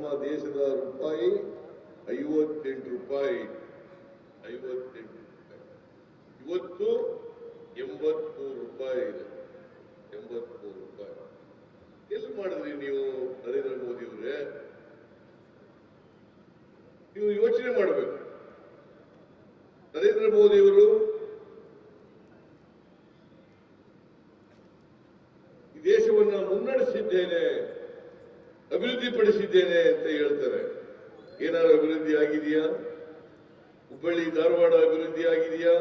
ನಮ್ಮ ದೇಶದ ರೂಪಾಯಿ ಐವತ್ತೆಂಟು ರೂಪಾಯಿ. ಐವತ್ತೆಂಟು ರೂಪಾಯಿ. ಇವತ್ತು ಎಂಬತ್ಮೂರು ರೂಪಾಯಿ ಇದೆ. ಎಂಬತ್ಮೂರು ರೂಪಾಯಿ. ಎಲ್ಲಿ ಮಾಡಿದ್ರಿ ನೀವು ನರೇಂದ್ರ ಮೋದಿ ಅವರೇ? ನೀವು ಯೋಚನೆ ಮಾಡಬೇಕು. ನರೇಂದ್ರ ಮೋದಿ ಅವರು ದೇಶವನ್ನ ಮುನ್ನಡೆಸಿದ್ದೇನೆ. ಅಭಿವೃದ್ಧಿ ಪಡಿಸಿದ್ದೇನೆ ಅಂತ ಹೇಳ್ತಾರೆ. ಏನಾದ್ರು ಅಭಿವೃದ್ಧಿ ಆಗಿದೆಯಾ? ಹುಬ್ಬಳ್ಳಿ, ಧಾರವಾಡ ಅಭಿವೃದ್ಧಿ ಆಗಿದೆಯಾ?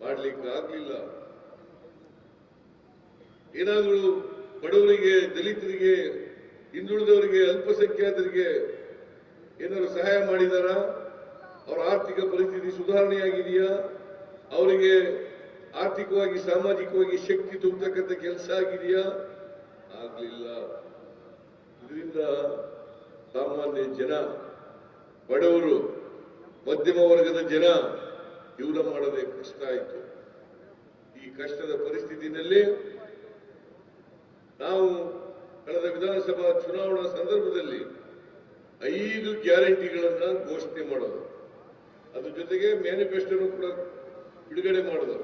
ಮಾಡ್ಲಿಕ್ಕೆ ಆಗ್ಲಿಲ್ಲ. ಏನಾದರೂ ಬಡವರಿಗೆ, ದಲಿತರಿಗೆ, ಹಿಂದುಳಿದವರಿಗೆ, ಅಲ್ಪಸಂಖ್ಯಾತರಿಗೆ ಏನಾದ್ರು ಸಹಾಯ ಮಾಡಿದಾರ? ಅವರ ಆರ್ಥಿಕ ಪರಿಸ್ಥಿತಿ ಸುಧಾರಣೆಯಾಗಿದೆಯಾ? ಅವರಿಗೆ ಆರ್ಥಿಕವಾಗಿ, ಸಾಮಾಜಿಕವಾಗಿ ಶಕ್ತಿ ತುಂಬತಕ್ಕಂಥ ಕೆಲಸ ಆಗಿದೆಯಾ? ಆಗ್ಲಿಲ್ಲ. ಇದರಿಂದ ಸಾಮಾನ್ಯ ಜನ, ಬಡವರು, ಮಧ್ಯಮ ವರ್ಗದ ಜನ, ಜೀವನ ಮಾಡೋದೇ ಕಷ್ಟ ಆಯಿತು. ಈ ಕಷ್ಟದ ಪರಿಸ್ಥಿತಿನಲ್ಲಿ ನಾವು ಕಳೆದ ವಿಧಾನಸಭಾ ಚುನಾವಣಾ ಸಂದರ್ಭದಲ್ಲಿ ಐದು ಗ್ಯಾರಂಟಿಗಳನ್ನ ಘೋಷಣೆ ಮಾಡೋದು. ಅದ್ರ ಜೊತೆಗೆ ಮ್ಯಾನಿಫೆಸ್ಟೋನು ಕೂಡ ಬಿಡುಗಡೆ ಮಾಡೋದು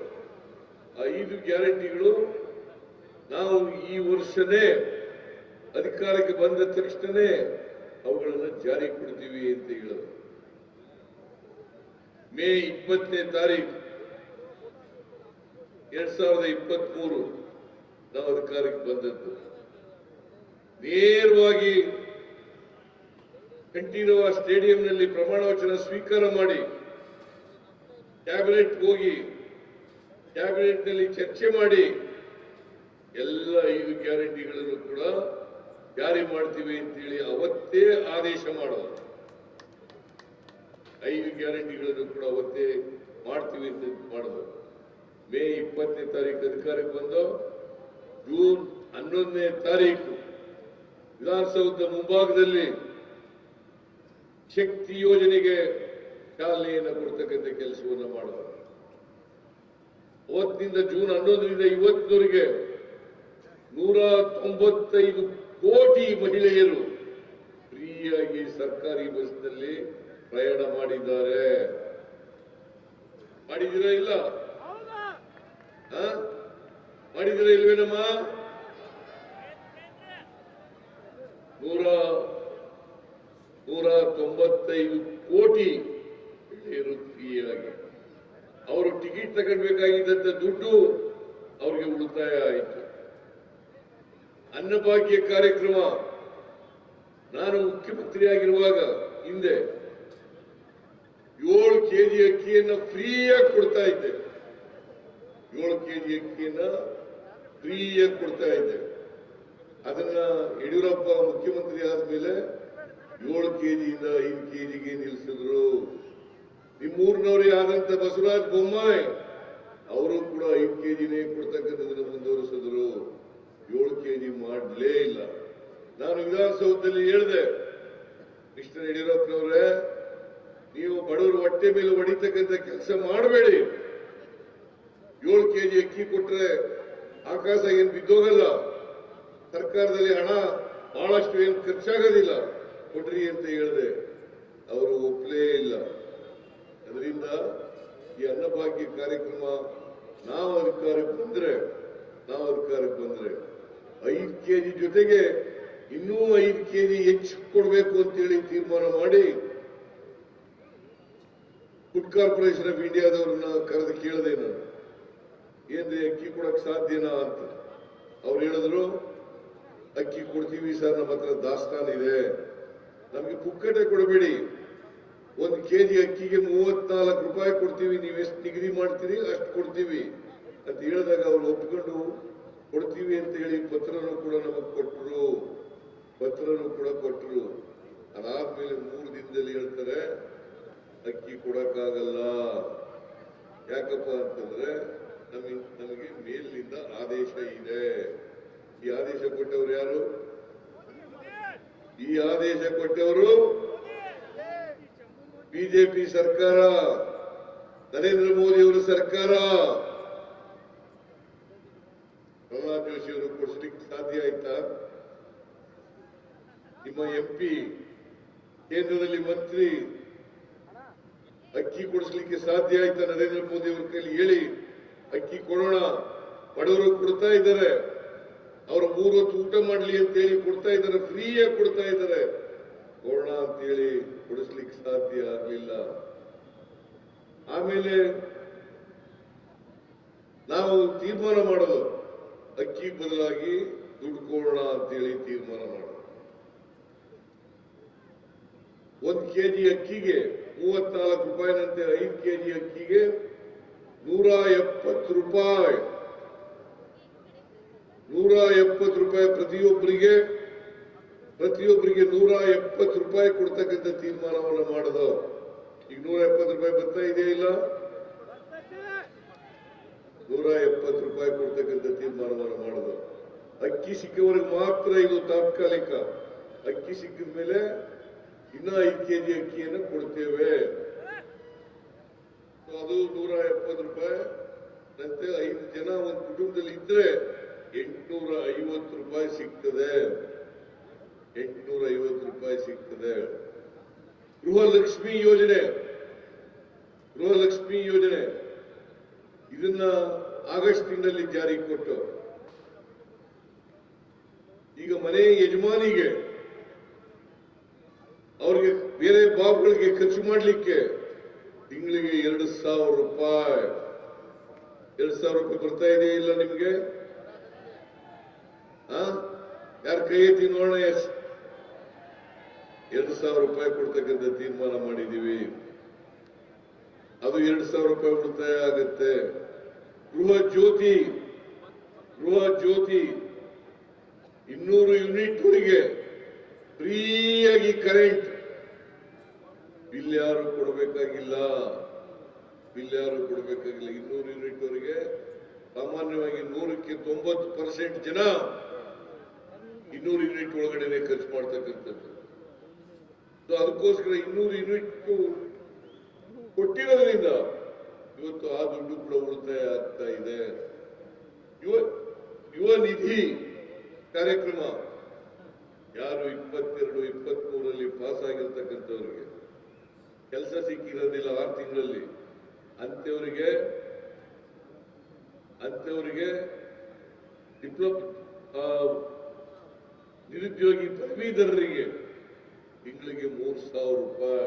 ಐದು ಗ್ಯಾರಂಟಿಗಳು ನಾವು ಈ ವರ್ಷನೇ ಅಧಿಕಾರಕ್ಕೆ ಬಂದ ತಕ್ಷಣನೇ ಅವುಗಳನ್ನು ಜಾರಿ ಕೊಡ್ತೀವಿ ಅಂತ ಹೇಳೋದು. ಮೇ ಇಪ್ಪತ್ತನೇ ತಾರೀಕು ಎರಡ್ ಸಾವಿರದ ಇಪ್ಪತ್ತ್ ಮೂರು ನಾವು ಅಧಿಕಾರಕ್ಕೆ ಬಂದದ್ದು. ನೇರವಾಗಿ ಕಂಠೀರವ ಸ್ಟೇಡಿಯಂನಲ್ಲಿ ಪ್ರಮಾಣ ವಚನ ಸ್ವೀಕಾರ ಮಾಡಿ ಕ್ಯಾಬಿನೆಟ್ ಹೋಗಿ ಟ್ಯಾಬ್ಲೆಟ್ನಲ್ಲಿ ಚರ್ಚೆ ಮಾಡಿ ಎಲ್ಲ ಐದು ಗ್ಯಾರಂಟಿಗಳನ್ನು ಕೂಡ ಜಾರಿ ಮಾಡ್ತೀವಿ ಅಂತೇಳಿ ಅವತ್ತೇ ಆದೇಶ ಮಾಡೋದು. ಐದು ಗ್ಯಾರಂಟಿಗಳನ್ನು ಕೂಡ ಅವತ್ತೇ ಮಾಡ್ತೀವಿ ಅಂತ ಮಾಡೋದು. ಮೇ ಇಪ್ಪತ್ತನೇ ತಾರೀಕು ಅಧಿಕಾರಕ್ಕೆ ಬಂದು ಜೂನ್ ಹನ್ನೊಂದನೇ ತಾರೀಕು ವಿಧಾನಸೌಧದ ಮುಂಭಾಗದಲ್ಲಿ ಶಕ್ತಿ ಯೋಜನೆಗೆ ಚಾಲನೆಯನ್ನು ಕೊಡ್ತಕ್ಕಂಥ ಕೆಲಸವನ್ನು ಮಾಡೋದು. ಅವತ್ತಿನಿಂದ ಜೂನ್ ಹನ್ನೊಂದರಿಂದ ಇವತ್ತಿನವರೆಗೆ ನೂರ ತೊಂಬತ್ತೈದು ಕೋಟಿ ಮಹಿಳೆಯರು ಫ್ರೀಯಾಗಿ ಸರ್ಕಾರಿ ಬಸ್ನಲ್ಲಿ ಪ್ರಯಾಣ ಮಾಡಿದ್ದಾರೆ. ಮಾಡಿದಿರ ಇಲ್ಲ? ಮಾಡಿದಿರ ಇಲ್ವೇನಮ್ಮ? ನೂರ ನೂರ ತೊಂಬತ್ತೈದು ಕೋಟಿ ಫ್ರೀಯಾಗಿ. ಅವರು ಟಿಕೆಟ್ ತಗೊಳ್ಬೇಕಾಗಿದ್ದಂತ ದುಡ್ಡು ಅವ್ರಿಗೆ ಉಳಿತಾಯ ಆಯಿತು. ಅನ್ನಭಾಗ್ಯ ಕಾರ್ಯಕ್ರಮ. ನಾನು ಮುಖ್ಯಮಂತ್ರಿಯಾಗಿರುವಾಗ ಹಿಂದೆ ಏಳು ಕೆಜಿ ಅಕ್ಕಿಯನ್ನ ಫ್ರೀಯಾಗಿ ಕೊಡ್ತಾ ಇದ್ದೆ. ಏಳು ಕೆಜಿ ಅಕ್ಕಿಯನ್ನ ಫ್ರೀಯಾಗಿ ಕೊಡ್ತಾ ಇದ್ದೆ. ಅದನ್ನ ಯಡಿಯೂರಪ್ಪ ಮುಖ್ಯಮಂತ್ರಿ ಆದ್ಮೇಲೆ ಏಳು ಕೆಜಿಯಿಂದ ಐದು ಕೆಜಿಗೆ ನಿಲ್ಲಿಸಿದ್ರು ನಿಮ್ಮೂರಿನವರೇ ಆದಂತ ಬಸವರಾಜ್ ಬೊಮ್ಮಾಯಿ, ಅವರು ಕೂಡ ಐದು ಕೆ ಜಿನೇ ಮುಂದುವರಿಸಿದ್ರು ಏಳು ಕೆಜಿ ಮಾಡಲೇ ಇಲ್ಲ ನಾನು ವಿಧಾನಸೌಧದಲ್ಲಿ ಹೇಳಿದೆ ಮಿಸ್ಟರ್ ಯಡಿಯೂರಪ್ಪನವ್ರೆ, ನೀವು ಬಡವರು ಹೊಟ್ಟೆ ಮೇಲೆ ಹೊಡಿತಕ್ಕಂಥ ಕೆಲಸ ಮಾಡಬೇಡಿ. ಏಳು ಕೆಜಿ ಅಕ್ಕಿ ಕೊಟ್ರೆ ಆಕಾಶ ಏನ್ ಬಿದ್ದೋಗಲ್ಲ. ಸರ್ಕಾರದಲ್ಲಿ ಹಣ ಬಹಳಷ್ಟು ಏನು ಖರ್ಚಾಗೋದಿಲ್ಲ. ಕೊಡ್ರಿ ಅಂತ ಹೇಳಿದೆ. ಅವರು ಒಪ್ಪಲೇ ಇಲ್ಲ. ಅದರಿಂದ ಈ ಅನ್ನಭಾಗ್ಯ ಕಾರ್ಯಕ್ರಮ, ನಾವು ಅಧಿಕಾರಕ್ಕೆ ಬಂದ್ರೆ, ನಾವು ಅಧಿಕಾರಕ್ಕೆ ಬಂದ್ರೆ ಐದು ಕೆಜಿ ಜೊತೆಗೆ ಇನ್ನೂ ಐದು ಕೆಜಿ ಹೆಚ್ಚು ಕೊಡಬೇಕು ಅಂತೇಳಿ ತೀರ್ಮಾನ ಮಾಡಿ ಫುಡ್ ಕಾರ್ಪೊರೇಷನ್ ಆಫ್ ಇಂಡಿಯಾದವ್ರನ್ನ ಕರೆದು ಕೇಳಿದೆ ನಾನು. ಏನ್ರಿ ಅಕ್ಕಿ ಕೊಡಕ್ ಸಾಧ್ಯನಾ ಅಂತ. ಅವ್ರು ಹೇಳಿದ್ರು, ಅಕ್ಕಿ ಕೊಡ್ತೀವಿ ಸರ್, ನಮ್ಮ ಹತ್ರ ದಾಸ್ತಾನ ಇದೆ. ನಮಗೆ ಪುಕ್ಕಟೆ ಕೊಡಬೇಡಿ. ಒಂದು ಕೆಜಿ ಅಕ್ಕಿಗೆ ಮೂವತ್ನಾಲ್ಕು ರೂಪಾಯಿ ಕೊಡ್ತೀವಿ. ನೀವು ಎಷ್ಟು ನಿಗದಿ ಮಾಡ್ತೀರಿ, ಅಷ್ಟು ಕೊಡ್ತೀವಿ. ಅಂತ ಹೇಳಿದಾಗ ಅವ್ರು ಒಪ್ಕೊಂಡು, ಕೊಡ್ತೀವಿ ಅಂತ ಹೇಳಿ ಪತ್ರನೂ ಕೂಡ ನಮಗೆ ಕೊಟ್ಟರು ಪತ್ರನೂ ಕೂಡ ಕೊಟ್ಟರು ಅದಾದ್ಮೇಲೆ ಮೂರು ದಿನದಲ್ಲಿ ಹೇಳ್ತಾರೆ, ಅಕ್ಕಿ ಕೊಡಕ್ಕಾಗಲ್ಲ. ಯಾಕಪ್ಪ ಅಂತಂದ್ರೆ, ನಮಗೆ ನಮಗೆ ಮೇಲಿನಿಂದ ಆದೇಶ ಇದೆ. ಈ ಆದೇಶ ಕೊಟ್ಟವರು ಯಾರು? ಈ ಆದೇಶ ಕೊಟ್ಟವರು ಬಿಜೆಪಿ ಸರ್ಕಾರ, ನರೇಂದ್ರ ಮೋದಿ ಅವರ ಸರ್ಕಾರ ಪ್ರಹ್ಲಾದ್ ಜೋಶಿ ಅವರು ಕೊಡಿಸ್ಲಿಕ್ಕೆ ಸಾಧ್ಯ ಆಯ್ತಾ ನಿಮ್ಮ ಎಂಪಿ ಕೇಂದ್ರದಲ್ಲಿ ಮಂತ್ರಿ ಅಕ್ಕಿ ಕೊಡಿಸ್ಲಿಕ್ಕೆ ಸಾಧ್ಯ ಆಯ್ತಾ? ನರೇಂದ್ರ ಮೋದಿ ಅವ್ರ ಕೈಲಿ ಹೇಳಿ, ಅಕ್ಕಿ ಕೊಡೋಣ. ಬಡವರು ಕೊಡ್ತಾ ಇದ್ದಾರೆ. ಅವರ ಮೂರು ಹೊತ್ತು ಊಟ ಮಾಡ್ಲಿ ಅಂತ ಹೇಳಿ ಕೊಡ್ತಾ ಇದ್ದಾರೆ, ಫ್ರೀಯಾಗಿ ಕೊಡ್ತಾ ಇದ್ದಾರೆ. ಕೊಡೋಣ ಅಂತ ಹೇಳಿ ಕೊಡಿಸ್ಲಿಕ್ಕೆ ಸಾಧ್ಯ ಆಗ್ಲಿಲ್ಲ. ಆಮೇಲೆ ನಾವು ತೀರ್ಮಾನ ಮಾಡೋದು. ಅಕ್ಕಿ ಬದಲಾಗಿ ದುಡ್ಡು ಕೊಡೋಣ ಅಂತೇಳಿ ತೀರ್ಮಾನ ಮಾಡೋದು. ಒಂದ್ ಕೆಜಿ ಅಕ್ಕಿಗೆ ಮೂವತ್ನಾಲ್ಕು ರೂಪಾಯಿನಂತೆ ಐದು ಕೆಜಿ ಅಕ್ಕಿಗೆ ನೂರ ಎಪ್ಪತ್ತು ರೂಪಾಯಿ. ನೂರ ಎಪ್ಪತ್ತು ರೂಪಾಯಿ ಪ್ರತಿಯೊಬ್ಬರಿಗೆ ಪ್ರತಿಯೊಬ್ಬರಿಗೆ ನೂರ ಎಪ್ಪತ್ತು ರೂಪಾಯಿ ಕೊಡ್ತಕ್ಕಂಥ ತೀರ್ಮಾನವನ್ನು ಮಾಡೋದು. ಈಗ ನೂರ ಎಪ್ಪತ್ತು ರೂಪಾಯಿ ಬರ್ತಾ ಇದೆಯಾ ಇಲ್ಲ? ನೂರ ಎಪ್ಪತ್ತು ರೂಪಾಯಿ ಕೊಡ್ತಕ್ಕಂಥ ತೀರ್ಮಾನವನ್ನು ಮಾಡೋದು. ಅಕ್ಕಿ ಸಿಕ್ಕವರಿಗೆ ಮಾತ್ರ ಇದು ತಾತ್ಕಾಲಿಕ. ಅಕ್ಕಿ ಸಿಕ್ಕಿದ ಮೇಲೆ ಇನ್ನ ಐದು ಕೆಜಿ ಅಕ್ಕಿಯನ್ನು ಕೊಡ್ತೇವೆ. ಅದು ನೂರ ಎಪ್ಪತ್ತು ರೂಪಾಯಿ. ಮತ್ತೆ ಐದು ಜನ ಒಂದು ಕುಟುಂಬದಲ್ಲಿ ಇದ್ರೆ ಎಂಟುನೂರ ಐವತ್ತು ರೂಪಾಯಿ ಸಿಗ್ತದೆ. ಎಂಟುನೂರ ಐವತ್ತು ರೂಪಾಯಿ ಸಿಗ್ತದೆ. ಗೃಹಲಕ್ಷ್ಮಿ ಯೋಜನೆ. ಗೃಹಲಕ್ಷ್ಮಿ ಯೋಜನೆ. ಇದನ್ನ ಆಗಸ್ಟ್ ತಿಂಗಳಲ್ಲಿ ಜಾರಿಗೆ ಕೊಟ್ಟು. ಈಗ ಮನೆ ಯಜಮಾನಿಗೆ ಅವ್ರಿಗೆ ಬೇರೆ ಬಾಬ್ಗಳಿಗೆ ಖರ್ಚು ಮಾಡಲಿಕ್ಕೆ ತಿಂಗಳಿಗೆ ಎರಡು ಸಾವಿರ ರೂಪಾಯಿ. ಎರಡು ಸಾವಿರ ರೂಪಾಯಿ ಬರ್ತಾ ಇದೆಯಾ ಇಲ್ಲ ನಿಮ್ಗೆ? ಯಾರ ಕೈ ಎತ್ತಿ ನೋಡೋಣ ಎರಡು ಸಾವಿರ ರೂಪಾಯಿ ಕೊಡ್ತಕ್ಕಂಥ ತೀರ್ಮಾನ ಮಾಡಿದೀವಿ ಅದು ಎರಡು ಸಾವಿರ ರೂಪಾಯಿ ಉಳಿತಾಯ ಆಗುತ್ತೆ. ಗೃಹ ಜ್ಯೋತಿ ಗೃಹ ಜ್ಯೋತಿ, ಇನ್ನೂರು ಯೂನಿಟ್ ವರೆಗೆ ಫ್ರೀಯಾಗಿ ಕರೆಂಟ್ ಬಿಲ್ ಯಾರು ಕೊಡಬೇಕಾಗಿಲ್ಲ. ಬಿಲ್ ಯಾರು ಕೊಡಬೇಕಾಗಿಲ್ಲ. ಇನ್ನೂರು ಯೂನಿಟ್ ಅವರಿಗೆ ಸಾಮಾನ್ಯವಾಗಿ ನೂರಕ್ಕೆ ತೊಂಬತ್ತು ಪರ್ಸೆಂಟ್ ಜನ ಇನ್ನೂರು ಯೂನಿಟ್ ಒಳಗಡೆನೆ ಖರ್ಚು ಮಾಡ್ತಕ್ಕಂಥದ್ದು. ಅದಕ್ಕೋಸ್ಕರ ಇನ್ನೂರು ಯೂನಿಟ್ ಕೊಟ್ಟಿರೋದ್ರಿಂದ ಇವತ್ತು ಆ ದುಡ್ಡು ಕೂಡ ಉಳಿತಾಯ ಆಗ್ತಾ ಇದೆ. ಯುವ ಯುವ ನಿಧಿ ಕಾರ್ಯಕ್ರಮ ಯಾರು ಇಪ್ಪತ್ತೆರಡು ಇಪ್ಪತ್ತ್ ಮೂರಲ್ಲಿ ಪಾಸ್ ಆಗಿರ್ತಕ್ಕಂಥವ್ರಿಗೆ ಕೆಲಸ ಸಿಕ್ಕಿರೋದಿಲ್ಲ ಆರು ತಿಂಗಳಲ್ಲಿ. ಅಂತವರಿಗೆ ಅಂತವರಿಗೆ ಡಿಪ್ಲೊಮ್ ನಿರುದ್ಯೋಗಿ ಪದವೀಧರರಿಗೆ ತಿಂಗಳಿಗೆ ಮೂರು ಸಾವಿರ ರೂಪಾಯಿ.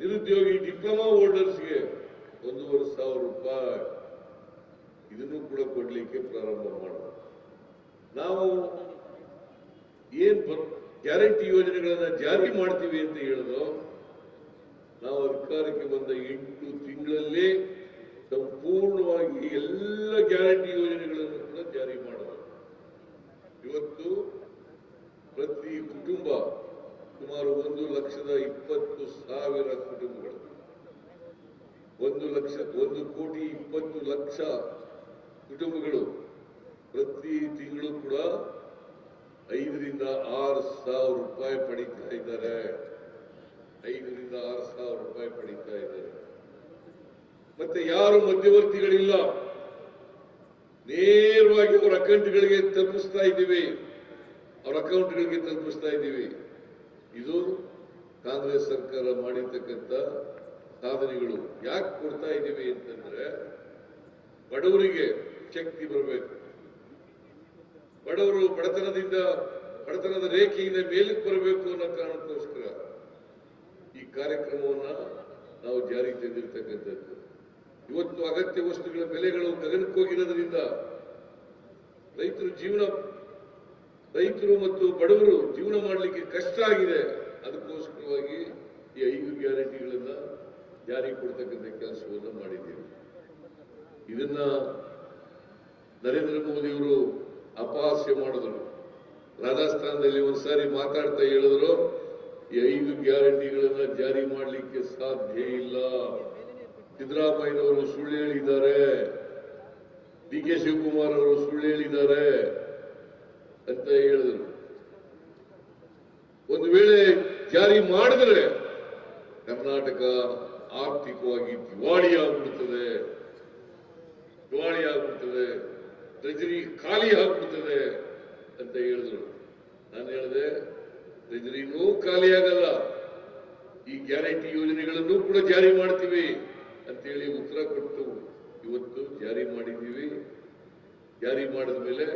ನಿರುದ್ಯೋಗಿ ಡಿಪ್ಲೊಮಾ ಹೋಲ್ಡರ್ಸ್ಗೆ ಒಂದೂವರೆ ಸಾವಿರ ರೂಪಾಯಿ. ಇದನ್ನು ಕೂಡ ಕೊಡ್ಲಿಕ್ಕೆ ಪ್ರಾರಂಭ ಮಾಡೋಣ. ನಾವು ಏನ್ ಗ್ಯಾರಂಟಿ ಯೋಜನೆಗಳನ್ನ ಜಾರಿ ಮಾಡ್ತೀವಿ ಅಂತ ಹೇಳಿದ್ರು ನಾವು ಅಧಿಕಾರಕ್ಕೆ ಬಂದ ಎಂಟು ತಿಂಗಳಲ್ಲಿ ಸಂಪೂರ್ಣವಾಗಿ ಎಲ್ಲ ಗ್ಯಾರಂಟಿ ಯೋಜನೆಗಳನ್ನು ಕೂಡ ಜಾರಿ ಮಾಡಬೇಕು ಇವತ್ತು ಪ್ರತಿ ಕುಟುಂಬ ಸುಮಾರು ಒಂದು ಲಕ್ಷದ ಇಪ್ಪತ್ತು ಸಾವಿರ ಕುಟುಂಬಗಳು. ಒಂದು ಲಕ್ಷ, ಒಂದು ಕೋಟಿ ಇಪ್ಪತ್ತು ಲಕ್ಷ ಕುಟುಂಬಗಳು ಪ್ರತಿ ತಿಂಗಳು ಕೂಡ ಐದರಿಂದ ಆರು ಸಾವಿರ ರೂಪಾಯಿ ಪಡೀತಾ ಇದ್ದಾರೆ. ಐದರಿಂದ ಆರು ಸಾವಿರ ರೂಪಾಯಿ ಪಡೀತಾ ಇದ್ದಾರೆ ಮತ್ತೆ ಯಾರು ಮಧ್ಯವರ್ತಿಗಳಿಲ್ಲ? ನೇರವಾಗಿ ಅವರ ಅಕೌಂಟ್ಗಳಿಗೆ ತಲುಪಿಸ್ತಾ ಇದ್ದೀವಿ. ಅವರ ಅಕೌಂಟ್ಗಳಿಗೆ ತಲುಪಿಸ್ತಾ ಇದ್ದೀವಿ. ಇದು ಕಾಂಗ್ರೆಸ್ ಸರ್ಕಾರ ಮಾಡಿರ್ತಕ್ಕಂಥ ಸಾಧನೆಗಳು. ಯಾಕೆ ಕೊಡ್ತಾ ಇದ್ದೀವಿ ಅಂತಂದ್ರೆ ಬಡವರಿಗೆ ಶಕ್ತಿ ಬರಬೇಕು. ಬಡವರು ಬಡತನದಿಂದ ಬಡತನದ ರೇಖೆಯಿಂದ ಮೇಲಕ್ಕೆ ಬರಬೇಕು ಅನ್ನೋ ಈ ಕಾರ್ಯಕ್ರಮವನ್ನ ನಾವು ಜಾರಿಗೆ ತಂದಿರತಕ್ಕಂಥದ್ದು ಇವತ್ತು ಅಗತ್ಯ ವಸ್ತುಗಳ ಬೆಲೆಗಳು ಗಗನಕ್ಕೋಗಿರೋದ್ರಿಂದ ರೈತರು ಜೀವನ, ರೈತರು ಮತ್ತು ಬಡವರು ಜೀವನ ಮಾಡಲಿಕ್ಕೆ ಕಷ್ಟ ಆಗಿದೆ. ಅದಕ್ಕೋಸ್ಕರವಾಗಿ ಈ ಐದು ಗ್ಯಾರಂಟಿಗಳನ್ನ ಜಾರಿಗೆ ಕೊಡ್ತಕ್ಕಂಥ ಕೆಲಸವನ್ನು ಮಾಡಿದ್ದೇವೆ. ಇದನ್ನ ನರೇಂದ್ರ ಮೋದಿಯವರು ಅಪಹಾಸ್ಯ ಮಾಡಿದರು. ರಾಜಸ್ಥಾನದಲ್ಲಿ ಒಂದ್ಸಾರಿ ಮಾತಾಡ್ತಾ ಹೇಳಿದ್ರು ಈ ಐದು ಗ್ಯಾರಂಟಿಗಳನ್ನ ಜಾರಿ ಮಾಡಲಿಕ್ಕೆ ಸಾಧ್ಯ ಇಲ್ಲ. ಸಿದ್ದರಾಮಯ್ಯನವರು ಸುಳ್ಳು ಹೇಳಿದ್ದಾರೆ. ಡಿ ಕೆ ಶಿವಕುಮಾರ್ ಅವರು ಸುಳ್ಳು ಹೇಳಿದ್ದಾರೆ ಅಂತ ಹೇಳಿದರು. ಒಂದು ವೇಳೆ ಜಾರಿ ಮಾಡಿದ್ರೆ ಕರ್ನಾಟಕ ಆರ್ಥಿಕವಾಗಿ ದಿವಾಳಿ ಆಗ್ಬಿಡ್ತದೆ ದಿವಾಳಿ ಆಗ್ಬಿಡ್ತದೆ ಟ್ರೆಜರಿ ಖಾಲಿ ಆಗ್ಬಿಡ್ತದೆ ಅಂತ ಹೇಳಿದ್ರು. ನಾನು ಹೇಳಿದೆ ಟ್ರೆಜರಿ ಇನ್ನೂ ಖಾಲಿಯಾಗಲ್ಲ ಈ ಗ್ಯಾರಂಟಿ ಯೋಜನೆಗಳನ್ನು ಕೂಡ ಜಾರಿ ಮಾಡ್ತೀವಿ ಅಂತೇಳಿ ಉತ್ತರ ಕೊಟ್ಟು ಇವತ್ತು ಜಾರಿ ಮಾಡಿದ್ದೀವಿ. ಜಾರಿ ಮಾಡಿದ ಮೇಲೆ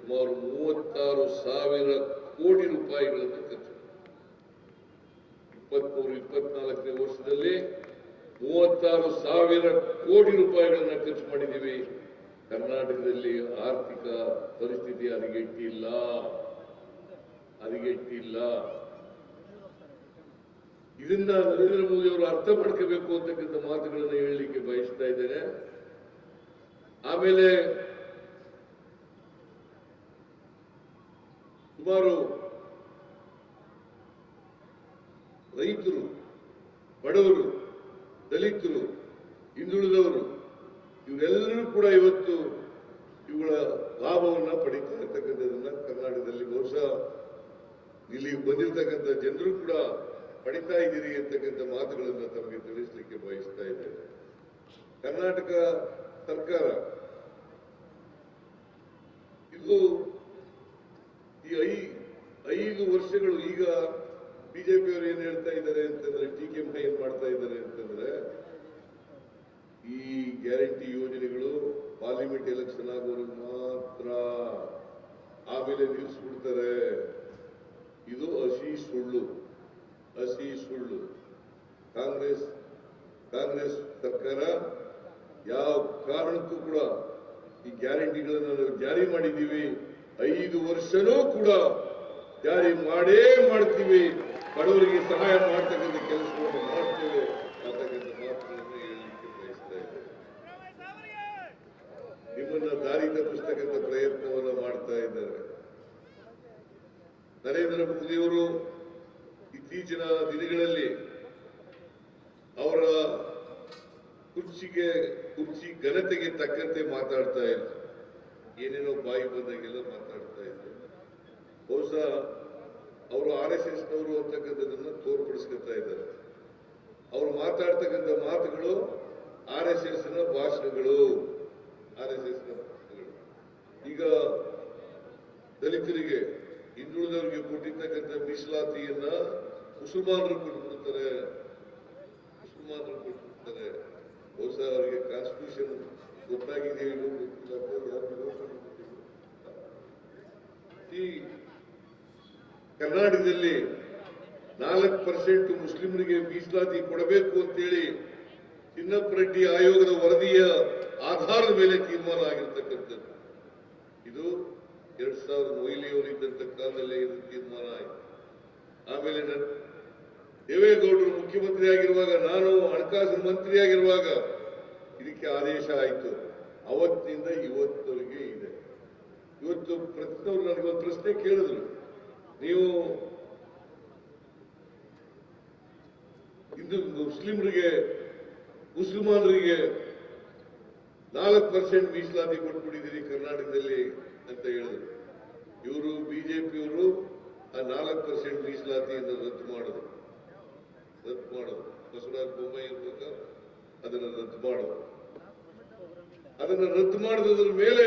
ಸುಮಾರು ಮೂವತ್ತಾರು ಸಾವಿರ ಕೋಟಿ ರೂಪಾಯಿಗಳನ್ನು ಖರ್ಚು. ಇಪ್ಪತ್ಮೂರು, ಇಪ್ಪತ್ನಾಲ್ಕನೇ ವರ್ಷದಲ್ಲಿ ಮೂವತ್ತಾರು ಸಾವಿರ ಕೋಟಿ ರೂಪಾಯಿಗಳನ್ನು ಖರ್ಚು ಮಾಡಿದ್ದೀವಿ. ಕರ್ನಾಟಕದಲ್ಲಿ ಆರ್ಥಿಕ ಪರಿಸ್ಥಿತಿ ಹದಗೆಟ್ಟಿಲ್ಲ. ಹದಗೆಟ್ಟಿಲ್ಲ ಇದರಿಂದ ನರೇಂದ್ರ ಮೋದಿ ಅವರು ಅರ್ಥ ಮಾಡ್ಕೋಬೇಕು ಅಂತಕ್ಕಂಥ ಮಾತುಗಳನ್ನು ಹೇಳಲಿಕ್ಕೆ ಬಯಸ್ತಾ ಇದ್ದೇನೆ. ಆಮೇಲೆ ಸುಮಾರು ರೈತರು, ಬಡವರು, ದಲಿತರು, ಹಿಂದುಳಿದವರು, ಇವರೆಲ್ಲರೂ ಕೂಡ ಇವತ್ತು ಇವುಗಳ ಲಾಭವನ್ನ ಪಡೀತಾ ಇರ್ತಕ್ಕಂಥದ್ದನ್ನ ಕರ್ನಾಟಕದಲ್ಲಿ ಬಹುಶಃ ಇಲ್ಲಿ ಬಂದಿರತಕ್ಕಂಥ ಜನರು ಕೂಡ ಪಡಿತಾ ಇದ್ದೀರಿ ಅಂತಕ್ಕಂಥ ಮಾತುಗಳನ್ನು ತಮಗೆ ತಿಳಿಸಲಿಕ್ಕೆ ಬಯಸ್ತಾ ಇದ್ದೇನೆ. ಕರ್ನಾಟಕ ಸರ್ಕಾರ ಇದು ಈ ಐ ಐದು ವರ್ಷಗಳು ಈಗ ಬಿಜೆಪಿಯವರು ಏನ್ ಹೇಳ್ತಾ ಇದ್ದಾರೆ ಅಂತಂದ್ರೆ ಟೀಕೆ ಏನ್ ಮಾಡ್ತಾ ಇದ್ದಾರೆ ಅಂತಂದ್ರೆ ಈ ಗ್ಯಾರಂಟಿ ಯೋಜನೆಗಳು ಪಾರ್ಲಿಮೆಂಟ್ ಎಲೆಕ್ಷನ್ ಆಗೋರು ಮಾತ್ರ ಆಮೇಲೆ ನಿಲ್ಲಿಸ್ಬಿಡ್ತಾರೆ ಇದು ಹಸಿ ಸುಳ್ಳು ಹಸಿ ಸುಳ್ಳು. ಕಾಂಗ್ರೆಸ್ ಕಾಂಗ್ರೆಸ್ ಸರ್ಕಾರ ಯಾವ ಕಾರಣಕ್ಕೂ ಕೂಡ ಈ ಗ್ಯಾರಂಟಿಗಳನ್ನು ನಾವು ಜಾರಿ ಮಾಡಿದ್ದೀವಿ. ಐದು ವರ್ಷನೂ ಕೂಡ ಜಾರಿ ಮಾಡೇ ಮಾಡ್ತೀವಿ. ಬಡವರಿಗೆ ಸಹಾಯ ಮಾಡ್ತಕ್ಕಂಥ ಕೆಲಸವನ್ನು ಮಾಡ್ತೇವೆ ಅಂತಕ್ಕಂಥ ಮಾತುಗಳನ್ನು ಹೇಳಲಿಕ್ಕೆ ಬಯಸ್ತಾ ಇದ್ದೇವೆ ನಿಮ್ಮನ್ನ ದಾರಿ ತಪ್ಪಿಸ್ತಕ್ಕಂಥ ಪ್ರಯತ್ನವನ್ನು ಮಾಡ್ತಾ ಇದ್ದಾರೆ ನರೇಂದ್ರ ಮೋದಿಯವರು ಇತ್ತೀಚಿನ ದಿನಗಳಲ್ಲಿ ಅವರ ಕುರ್ಚಿಗೆ, ಕುರ್ಚಿ ಘನತೆಗೆ ತಕ್ಕಂತೆ ಮಾತಾಡ್ತಾ ಇಲ್ಲ ಏನೇನೋ ಬಾಯಿ ಬಂದಾಗೆಲ್ಲ ಮಾತಾಡ್ತಾ ಇದ್ರು. ಬಹುಶಃ ಅವರು ಆರ್ ಎಸ್ ಎಸ್ ನವರು ಅಂತಕ್ಕಂಥದ್ದನ್ನ ತೋರ್ಪಡಿಸ್ಕೊತಾ ಇದ್ದಾರೆ. ಅವರು ಮಾತಾಡ್ತಕ್ಕಂಥ ಮಾತುಗಳು ಆರ್ ಎಸ್ ಎಸ್ನ ಭಾಷಣಗಳು, ಆರ್ ಎಸ್ ಎಸ್ನ ಭಾಷಣಗಳು. ಈಗ ದಲಿತರಿಗೆ ಹಿಂದುಳಿದವರಿಗೆ ಕೊಟ್ಟಿರ್ತಕ್ಕಂಥ ಮೀಸಲಾತಿಯನ್ನ ಮುಸಲ್ಮಾನರು ಕೊಟ್ಬಿಡ್ತಾರೆ. ಮುಸಲ್ಮಾನರು ಕೊಟ್ಟಿರ್ತಾರೆ ಬಹುಶಃ ಅವರಿಗೆ ಕಾನ್ಸ್ಟಿಟ್ಯೂಷನ್ ಗೊತ್ತಾಗಿದೆ. ಈ ಕರ್ನಾಟಕದಲ್ಲಿ ನಾಲ್ಕು ಪರ್ಸೆಂಟ್ ಮುಸ್ಲಿಮರಿಗೆ ಮೀಸಲಾತಿ ಕೊಡಬೇಕು ಅಂತೇಳಿ ಚಿನ್ನಪ್ಪರೆಡ್ಡಿ ಆಯೋಗದ ವರದಿಯ ಆಧಾರದ ಮೇಲೆ ತೀರ್ಮಾನ ಆಗಿರ್ತಕ್ಕಂಥದ್ದು. ಇದು ಎರಡ್ ಸಾವಿರದ ಮೊಯ್ಲಿಯವರು ಇದ್ದಂತ ಕಾಲದಲ್ಲೇ ಇದು ತೀರ್ಮಾನ ಆಯಿತು. ಆಮೇಲೆ ನನ್ನ ದೇವೇಗೌಡರು ಮುಖ್ಯಮಂತ್ರಿ ಆಗಿರುವಾಗ ನಾನು ಹಣಕಾಸು ಮಂತ್ರಿ ಆಗಿರುವಾಗ ಇದಕ್ಕೆ ಆದೇಶ ಆಯಿತು. ಅವತ್ತಿನಿಂದ ಇವತ್ತವರೆಗೆ ಇದೆ. ಇವತ್ತು ಪ್ರತಿಯೊಬ್ಬರು ನನಗೊಂದು ಪ್ರಶ್ನೆ ಕೇಳಿದ್ರು. ನೀವು ಇಂದು ಮುಸ್ಲಿಮರಿಗೆ, ಮುಸಲ್ಮಾನರಿಗೆ ನಾಲ್ಕು ಪರ್ಸೆಂಟ್ ಮೀಸಲಾತಿ ಕೊಟ್ಬಿಟ್ಟಿದ್ದೀರಿ ಕರ್ನಾಟಕದಲ್ಲಿ. ಅಂತ ಹೇಳಿದ್ರು. ಇವರು ಬಿಜೆಪಿಯವರು ಆ ನಾಲ್ಕು ಪರ್ಸೆಂಟ್ ಮೀಸಲಾತಿಯನ್ನು ರದ್ದು ಮಾಡೋದು ರದ್ದು ಮಾಡೋದು ಬಸವರಾಜ ಬೊಮ್ಮಾಯಿ ಇರ್ಬೇಕಾದ್ರೆ ಅದನ್ನು ರದ್ದು ಮಾಡೋದು ಅದನ್ನು ರದ್ದು ಮಾಡಿದ್ರ ಮೇಲೆ